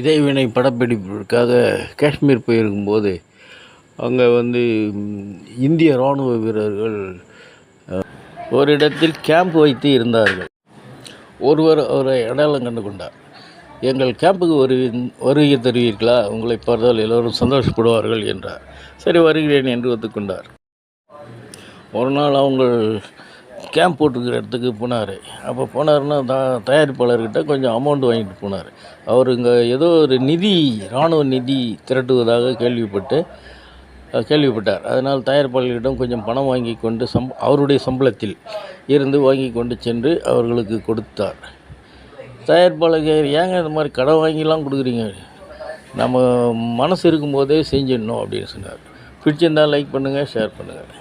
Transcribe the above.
இதைவினை படப்பிடிப்பிற்காக காஷ்மீர் போயிருக்கும்போது அங்கே வந்து இந்திய இராணுவ வீரர்கள் ஒரு இடத்தில் கேம்ப் வைத்து இருந்தார்கள். ஒருவர் அவரை அடையாளம் கண்டு கொண்டார். எங்கள் கேம்புக்கு ஒரு வருகை தருவீர்களா? உங்களை பார்த்தால் எல்லோரும் சந்தோஷப்படுவார்கள் என்றார். சரி வருகிறேன் என்று ஒத்துக்கொண்டார். ஒரு நாள் அவங்க கேம்ப் போட்டுக்கிற இடத்துக்கு போனார். அப்போ போனார்னா த தயாரிப்பாளர்கிட்ட கொஞ்சம் அமௌண்ட் வாங்கிட்டு போனார். அவர் இங்கே ஏதோ ஒரு நிதி இராணுவ நிதி திரட்டுவதாக கேள்விப்பட்டு கேள்விப்பட்டார். அதனால் தயாரிப்பாளர்களிடம் கொஞ்சம் பணம் வாங்கி கொண்டு சம் அவருடைய சம்பளத்தில் இருந்து வாங்கி கொண்டு சென்று அவர்களுக்கு கொடுத்தார். தயாரிப்பாளர் ஏங்க இந்த மாதிரி கடன் வாங்கிலாம் கொடுக்குறீங்க? நம்ம மனசு இருக்கும்போதே செஞ்சிடணும் அப்படின்னு சொன்னார். பிடிச்சிருந்தால் லைக் பண்ணுங்கள் ஷேர் பண்ணுங்கள்